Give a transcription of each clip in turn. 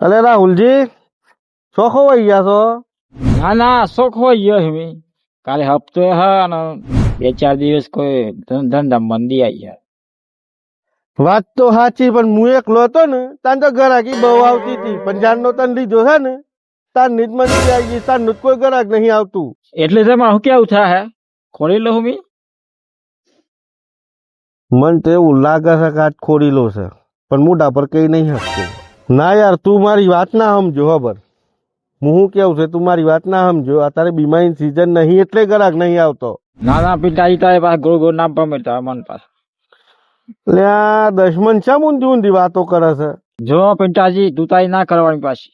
અલે રાહુલજી શો ખોવાઈ ગયા છો ના ના શોખ હોય ગયો હવે કાલે હપ્તો હ અને બે ચાર દિવસ કોઈ ધં- ધંધા મંદી આવી યાર વાત તો સાચી પણ હું એકલો હતો ને તાન તો ગરાકી બહુ આવતી હતી પણ જાનનો તન લીધો છે ને તાન નીત મંદી આવી ગઈ તાન કોઈ ગરાક નહીં આવતું એટલે તેમાં હું કેવું થાય હે ખોલી લઉં મી મન તો એવું લાગે છે કે આજ ખોરીલો છે પણ મોઢા પર કઈ નહીં હસતો ના યાર તું મારી વાત ના સમજો ખબર. હું શું કેવું છે તું મારી વાત ના સમજો. અત્યારે બીમારી સિઝન નહીં એટલે ગરાક નહીં આવતો. ના ના પિતાજી તારે પાસે ગોળ ગોળ ના પામે તારા મન પાસે. એટલે આ દશમન શા ઊંધી ઊંધી વાતો કરે છે? જો પિતાજી તું તારી ના કરવાની પાછી.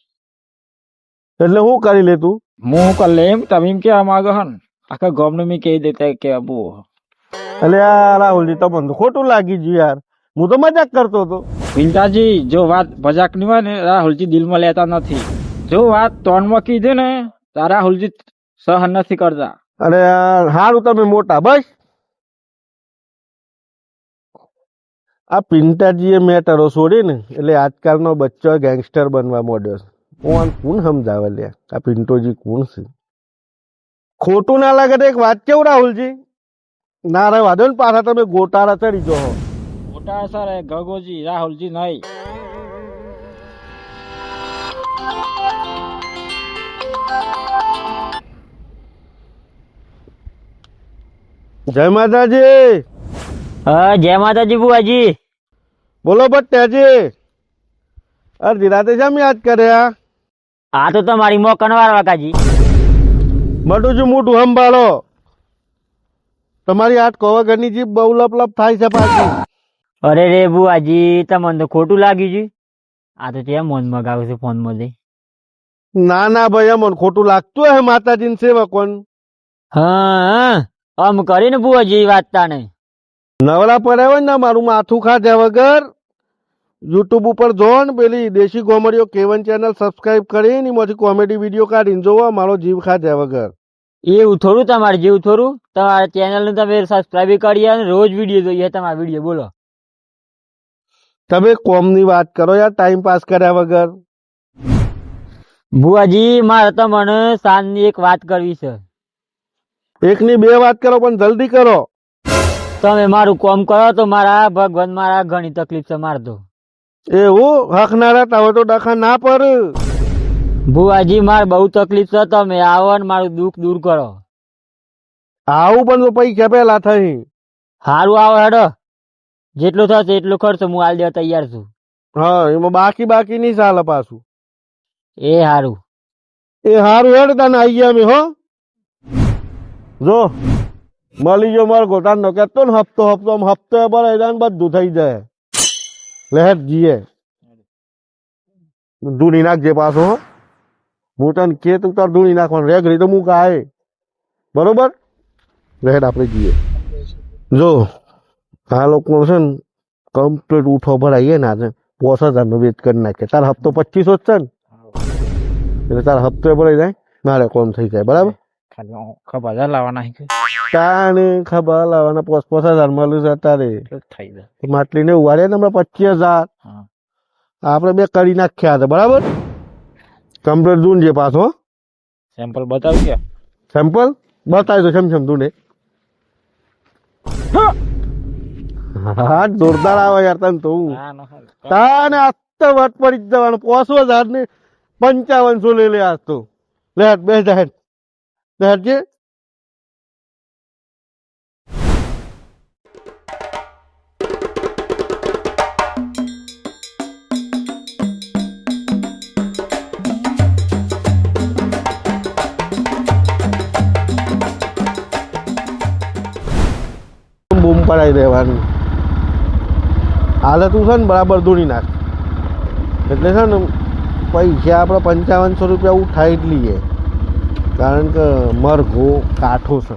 એટલે હું કરી લે તું? હું હું કરી લે એમ? તમે એમ કેવા માંગો હન આખા ગામનું મેં કહી દેતા કે અબુ એટલે આ રાહુલજી તમને ખોટું લાગી ગયું યાર. હું તો મજાક કરતો હતો. પિતાજી જો વાત મજાકની હોય ને, રાહુલજી દિલમાં લેતા નથી. જો વાત તોનમાં કીધી ને, તો રાહુલજી સહન નથી કરતા. અરે સારું તમે મોટા, બસ. આ પિંટાજીએ મેટરો છોડી ને, એટલે આજકાલનો બચ્ચો ગેંગસ્ટર બનવા માંડ્યો છે. હું કોણ સમજાવે લે? આ પિન્ટોજી કોણ છે? ખોટું ના લાગે એક વાત કેવું, રાહુલજી? ના રે, વાંધો ને પાછા તમે ગોટારા ચડી જો મોટા સર ગગોજી રાહુલજી નહીં જય માતાજી. હા જય માતાજી બુઆજી. બોલો બટ્ટાજી. અડધી રાતે શેમ યાદ કર્યા આ? તો તમારી મોકનવાર વાકાજી મોટું છું મોટું સંભાળો. તમારી આઠ કોવા ઘરની જીભ બહુ લપ લપ થાય છે પાછી. અરે રે બુઆજી તમને તો ખોટું લાગ્યું છે. આ તો ત્યાં મોન મગાવે છે ફોનમાં ના ના ભાઈ અમને ખોટું લાગતું હે માતાજી ને કોણ હા. આમ કરીને બુઆજી વાત તાણે. નવરા પડ્યા હોય ને મારું માથું ખાધ્યા વગર. યુટ્યુબ ઉપર જો ને પેલી દેશી કોમેડીઓ કેવન ચેનલ સબસ્ક્રાઇબ કરીને એમાંથી કોમેડી વીડિયો કાઢીને જોવા મારો જીવ ખાધ્યા વગર. એવું થોડું તમારે જેવું થોડું? તમારા ચેનલ ને તમે સબસ્ક્રાઇબ કરી રોજ વીડિયો જોઈએ તમારા વીડિયો બોલો. તમે કોમની વાત કરો યાર ટાઈમ પાસ કર્યા વગર. બુઆજી મારે તમને સાંજની એક વાત કરવી છે. એકની બે વાત કરો પણ જલ્દી કરો. તમે મારું કોમ કરો તો મારા ભગવાન મારા ઘણી તકલીફ છે માર તો એવું? હકનારા તમે તો ડખા ના પર. બુઆજી મારે બહુ તકલીફ છે તમે આવો ને મારું દુઃખ દૂર કરો. આવું પણ તો પૈસા પેલા થઈ હારું આવો હેડો. જેટલું થશે એટલો ખર્ચો હું હાલ દેવા તૈયાર છું. હા એમાં બાકી બાકી નહીં ચાલે પાછું. એ હારું. એ હારું હેડ તને આઈ ગયા અમે હો. જો મળી ગયો મારો ગોટાનો કેતો ને હપ્તો હપ્તો હપ્તો ભરાઈ જાય બધું થઈ જાય. લહેર જીએ. ધૂણી નાખજે પાછો હો. હું તને કે તું તાર ધૂણી નાખવાનું રેગરી તો હું કાય બરોબર? લહેર આપણે જઈએ જો આ લોકો છે ને કમ્પ્લીટ ઉઠો ભરાઈએ ને આજે. પોસ હજાર નો વેચ કરી નાખે તાર હપ્તો પચીસો જ છે ને? એટલે તારા હપ્તો ભરાઈ જાય. મારે કોમ થઈ જાય બરાબર? ખબર લાવવાના છે તાને ખબર લાવવાના પોસ પોસ હજાર મળ્યું છે તારે. થઈ જાય. માટલી ને ઉવાડે ને હમણાં પચીસ હજાર. આપણે બે કરી નાખ્યા હતા બરાબર? કમ્પ્લીટ દૂન છે પાછો સેમ્પલ બતાવી કે સેમ્પલ બતાવી દો સેમ સેમ દૂને હા. જોરદાર આવે યાર તને તો હું ના ના હાલ. તાને આજ તો વટ પડી જ જવાનું પોસો હજાર ને પંચાવનસો લઈ હાલે તું છે ને બરાબર ધૂણી નાખ. એટલે છે ને પૈસા આપણે પંચાવનસો રૂપિયા ઉઠાવી જ લઈએ. કારણ કે મરઘો કાઠો છે.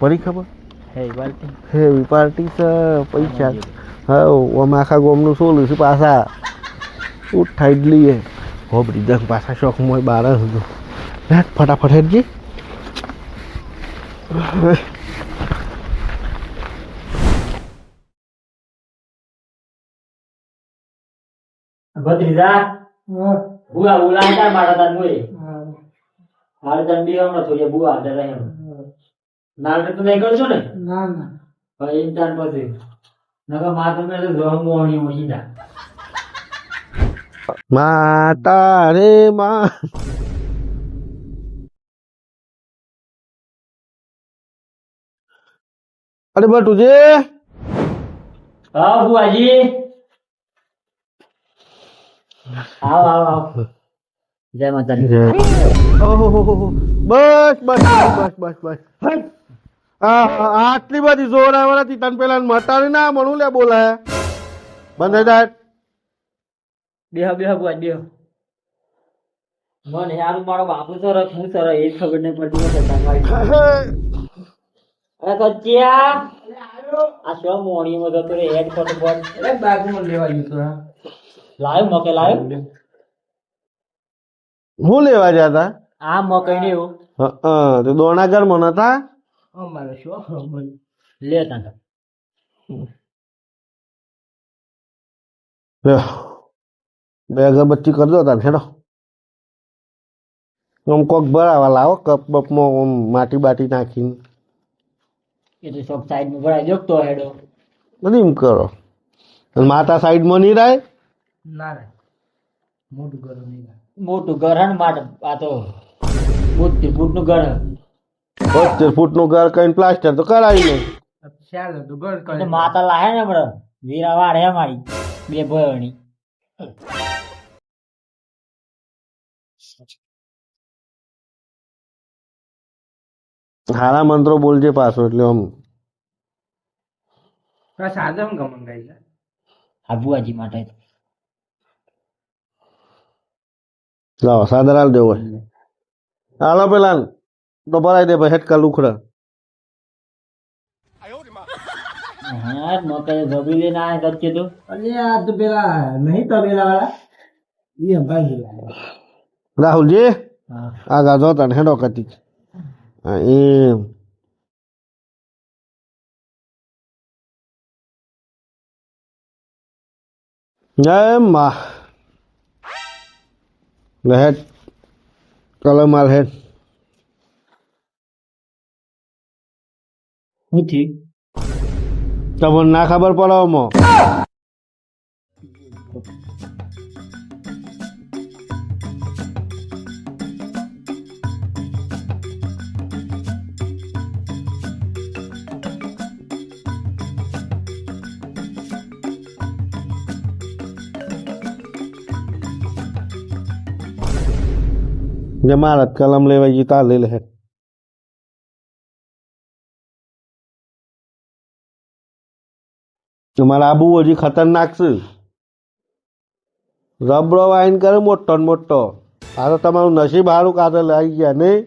ફરી ખબર? હે હેવી પાર્ટી છે પૈસા. હા અમે આખા ગોમનું સોલું છે પાછા. ઉઠાઈ જ લઈએ. હોબરી દસ પાછા શોખ મોય બાર હતું ફટાફટ હેડજી ભત્રીજા બુઆ બોલા તાર મારા તાર મોય હારે તાર બી હમણાં થોડી બુઆ હારે રહે નાટક તો નહીં કરશો ને? ના ના. ભાઈ તાર પછી નકરમાં તમે તો જોહમ મોહણી મોહી ના માતા રે મા. અરે બટુજી. હા બુઆજી આવો આવો જય માતાજી. ઓહો બસ બસ બસ બસ બસ આટલી બધી જોર આવે હતી તને પેલા મટાડી ના મળું લે બોલાય બંધ જાય. બેહ બેહ બોલ બેહ. મને યાર મારો બાપુ સરસ હું સર એ જ ખબર નહીં પડતી અરે કચ્યા આ શું મોણીમાં જતો રે હેડ ફટફટ અરે બાગમાં લેવા ગયું તો લાવ્યો મકે લાવ્યો હું લેવા ગયા હતા આ મકઈ ને એવું હા તો દોણાગર મને હતા અમારે શું લે. બે અગરબત્તી કરી દો તાર છેડો આમ કોક ભરાવા લાવો કપ બપમાં માટી બાટી નાખીને. એ તો શોપ સાઈડમાં ભરાઈ જોગતો હેડો. બધી એમ કરો. અને માતા સાઈડમાં નહીં રહે મોટું ઘર નહીં મોટું ઘર માટે આ તો બોતેર ફૂટનું ઘર હે. ફૂટનું ઘર કઈ પ્લાસ્ટર તો કરાવી લે ચાલે તો ઘર એ માતા લાહે ને હમણાં. વીરા વાળ હે મારી. બે ભયોની હારા મંત્રો બોલજે પાછો એટલે આમ. સાદા હું મંગાઈ છે આ માટે લાવો સાદર હાલ દેવો હાલો પેલા તો ભરાઈ દે ભાઈ હેટકા લુખડા. હા મકઈ ભગી લઈને આયા કરકે તો. અરે આ તો પેલા નહીં તો પેલા વાળા એ ભાઈ રાહુલજી? હેડો કતી જય માં. lehet kalamal hen uti tamon na khabar palao mo ah! ખબર પડે મો જે મારા કલમ લેવા ગયું તાર લઈ લે તમારા આબુ હજી ખતરનાક છે રબડો વાઈન કરે મોટો ને મોટો આ તો તમારું નસીબ સારું કાતે આવી ગયા નહીં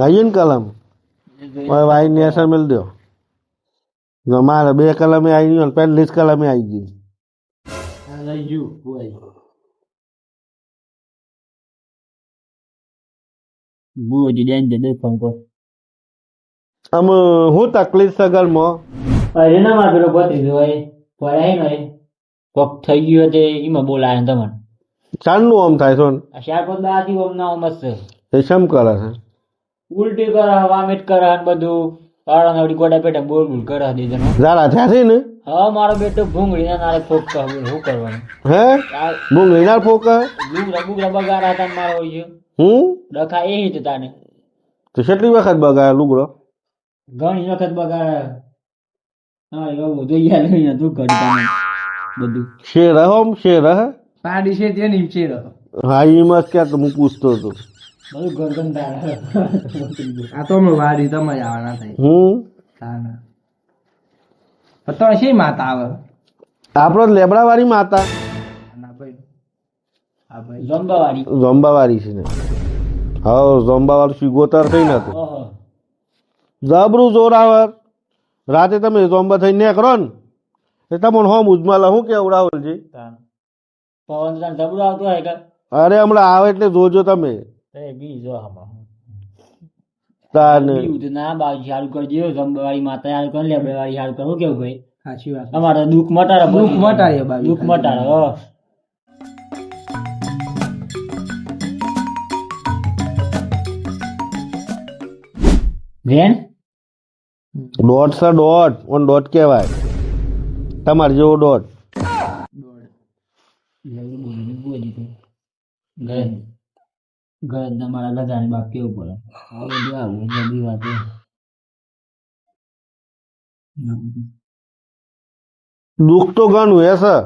આવીએ ને કલમ વાઈનની અસર મેળ દો મારે બે કલમે આવી ગયો પહેલી જ કલમે આવી ગઈ દેન દે દે ફોન પર આમ હું તકલીફ સગરમાં અરે ના માં પેલો ગોતી દો એ પડાય ને કોક થઈ ગયો તે એમાં બોલાય તમને ચાંદનું આમ થાય છે આ ચાર પાંચ દાથી ઓમ ના ઓમ છે એ શમ કરે છે ઉલટી કરે વામિટ કરે ને બધું પાડા નવડી ગોડા પેટા બોલ બોલ કરે દીધો ઝાડા થયા છે ને હા મારો બેટો ભૂંગળી ના નારે ફોક કહે શું કરવાનું હે ભૂંગળી ના ફોક ભૂંગળા ભૂંગળા બગાડા હતા મારો હોય છે હું ડખા એ જ તાને. તો કેટલી વખત બગાયા લુગડો? ઘણી વખત બગાડા હા એવું યાદ નહીં હતું ઘડી તાને બધું. છે રહો છે રહ પાડી છે તે છે રહો હા. એ મસ્ત કે તો હું પૂછતો હતો. બધું ગરદન તારે આ તો અમે વાડી તમે આવવાના થઈ હું તાના. તો શી માતા આવે? આપણો લેબડા વાળી માતા. હા છે ને. હા થઈ ને જબરું જોરાવર રાતે તમે ઝોમ્બા થઈને નીકળો ને. એ તમને હોમ ઉજમાલા પવન જબરું આવતું હોય કે? અરે હમણાં આવે એટલે જોજો તમે. એ બી જો આમાં. તાને ના બાજુ સારું કરજો જંબાવાળી માતા સારું કરે લેબડાવાળી કેવું ભાઈ? સાચી વાત અમારે દુઃખ મટાડે દુઃખ મટાડે દુઃખ મટાડે વેન ડોટ સર ડોટ ઓન ડોટ કહેવાય તમારે જેવો ડોટ ઘરે ઘરે તમારા લગાને બાપ કેવું પડે આ બધું આવું બધી વાતો દુઃખ તો ઘણું હે સર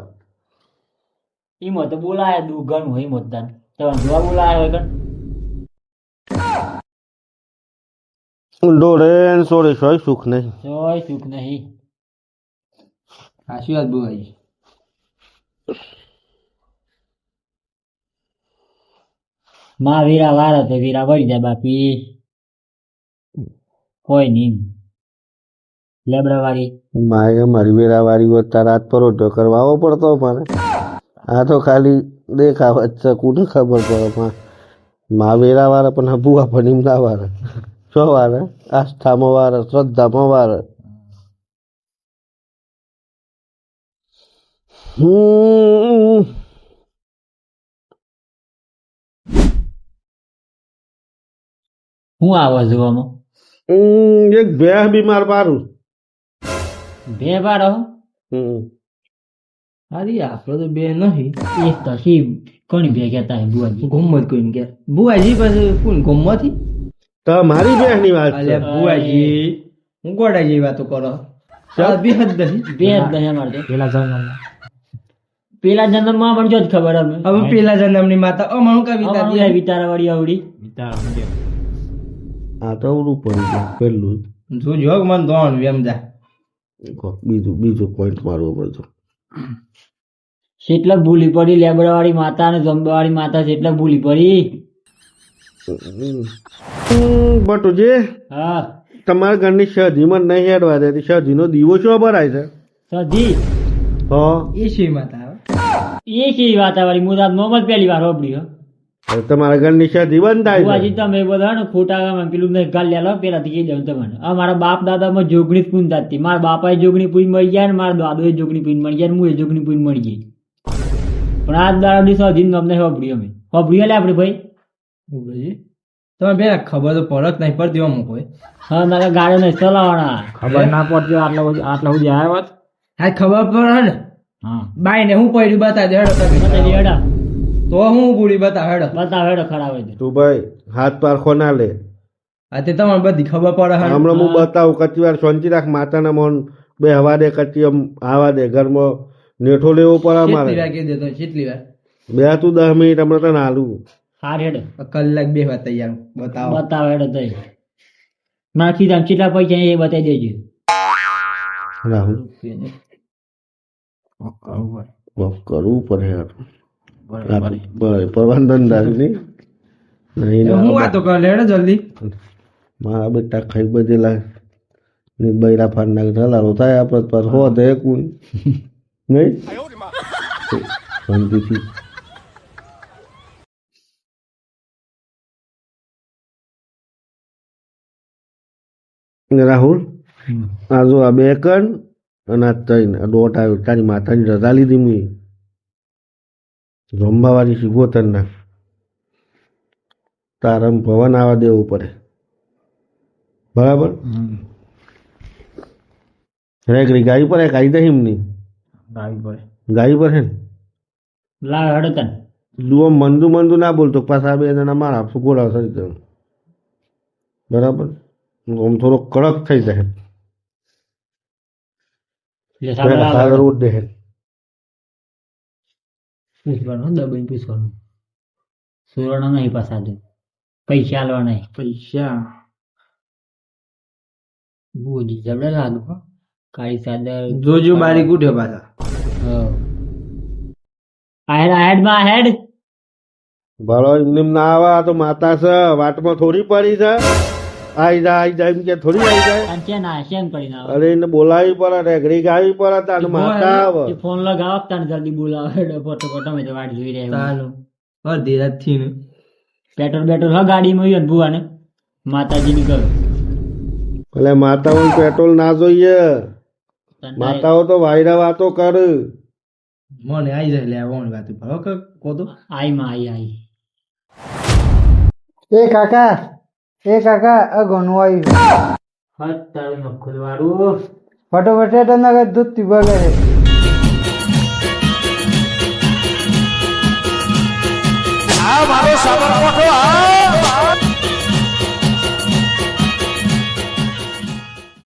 એમાં તો બોલાય દુઃખ ઘણું હોય મતદાન તમે જોવા બોલાય હોય કણ ને સોરે સોય સુખ નહીં. સોય સુખ નહીં. આશીર્વાદ બુઆજી માં વીરા વાર હતો વીરા વળી જાય બાપી. કોઈ નહીં. લેબડા વાળી મારે મારી વેરા વાળી વત્તા રાત પરોઠો કરવા પડતો મને આ તો ખાલી દેખાવ જ છે કોને ખબર પડે. પણ મા વેરા વાળા પણ હબુઆ પણ ના છો વાળા આસ્થામાં વાળા શ્રદ્ધામાં હમ હું આવો છું હમ, એક ભેહ બીમાર પારું બે પાડો અરે આપડે તો બે નહીં એક તો સી કોની બે કહેતા હે બુઆજી ગમત કોઈ કે બુઆજી પાસે કોણ ગમમાંથી તમારી બેહની વાત છે. અલ્યા બુઆજી હું ગોડા જેવી વાતો કરો? બેહદ દહી. બેહદ દહી અમાર તો. પેલા જન્મ પેલા જન્મમાં પણ જો જ ખબર અમે હવે પેલા જન્મની માતા અમારું કવિતા અમારું વિતારા વાળી આવડી. આ તો ઉડું પડી ગયું પેલું જો. જોગ મને દોણ વેમ જા કહો, બીજું બીજું પોઈન્ટ મારવો પડતો જેટલા ભૂલી પડી લેબડા વાળી માતા અને જંબા વાળી માતા જેટલા ભૂલી પડી. બટુજી હા. તમારા ઘરની શરદીમાં નહીં હેડવા દેતી શરદીનો દીવો શું ભરાય છે? સધી હો. એ શી માતા આવે? એ શી વાત વાળી મુદાત મોહમ્મદ પહેલી વાર હોબડી હો. હવે તમારા ઘરની શાદી બંધ થાય બુઆજી તમે બધા ને ખોટા ગામ પેલું ને ગાલ લેલો પેલાથી કહી દઉં તમને. આ મારા બાપ દાદામાં જોગણી પૂન થતી. મારા બાપા એ જોગણી પૂન મળી જાય ને મારા દાદોએ જોગણી પૂન મળી જાય ને હું એ જોગણી પૂન મળી ગઈ પણ આ દાડાની સધી અમને હોબડી અમે. હોબડી લે આપણે ભાઈ? તમે બે ખબર તો પડત નહીં પડતી અમુક કોઈ હા મારા ગાડી નહીં ચલાવવાના. ખબર ના પડતી આટલા બધું આટલા સુધી આવ્યા વાત હા ખબર પડે ને. હા. બાઈ ને હું પડ્યું બતા દે હેડો તો હું ગુડી બતા હેડો. બતા હેડો ખરાબ હોય તું. ભાઈ હાથ પારખો ના લે. આ તે તમારે બધી ખબર પડે હમણાં હું બતાવું કચ્છી વાર સોંચી રાખ માતાના મોન બે હવા દે કચ્છી આવા દે ઘરમાં નેઠો લેવો પડે કેટલી મારે વાર કેટલી વાર. બે તું દસ મિનિટ હમણાં તને હાલું. હાર હેડો. કલાક બે વાર તૈયાર બતાવો. બતાવ હેડો તઈ. નાખી દામ કેટલા પૈસા એ બતાવી દેજો. રાહુલ. કરવું પડે આ પ્રબંધન દારી નહીં નહીં હું વાતો કર હેડો જલ્દી. મારા બેટા ખાઈ બધેલા ને બૈરા ફાડ નાખ ઢલાલો થાય આપણે પર હો દે કોઈ નહીં? શાંતિથી. રાહુલ? આ જો આ બે કન અને આ ત્રણ. આ દોઢ આવ્યો. તારી માતાની રજા લીધી મુએ રંબાવાળી શીખવો તને તારમ ભવન આવવા દેવું પડે. બરાબર? રેકડી ગાય પર કાઈ દે હિમની ગાય પર. ગાય પર હે લા લાવ તન મંદુ મંદુ ના બોલતો. પાછા બે જણા મારા. આપશું ગોળા જાય બરાબર? આમ થોડો કડક થઈ જાય. સાગર. ઉડે હે પૂછવાનું દબાઈને પૂછવાનું. સુરણો નહીં પાછા દે. પૈસા આલવા નહીં. પૈસા. બુજી જબડે લાગુ કાળી ચાદર જોજો બારી ઉઠ્યો પાછા. આહેડ આહેડમાં આહેડ ભલો એમને ના આવે તો માતા છે. વાટમાં થોડી પડી છે. આઈ જા આઈ જા એમ કે થોડી આઈ જાય. અને છે ના શેમ કરી ના અરે એને બોલાવી પડે રેગડી ગાવી પડે તાર માતા આવે. ફોન લગાવ તને જલ્દી બોલાવે. ફોટો ફોટો મે તો વાટ જોઈ રહ્યા ચાલો. હો ધીરજથી ને. પેટ્રોલ બેટ્રોલ હા ગાડીમાં હોય ભુવાને. માતાજીની કહો એટલે માતાઓ પેટ્રોલ ના જોઈએ. માતાઓ તો વાયરા વાતો કર. મને આઈ જાય લે ઓણ વાત ભાવ કે કોતો આઈ માં આઈ આઈ. એ કાકા એ કાકા આ ઘણું આવ્યું. હટ તારું નખુલ વાળું ફટોફટ તમને દૂધ પીવા ગયા આ મારો સાબરકોઠો આ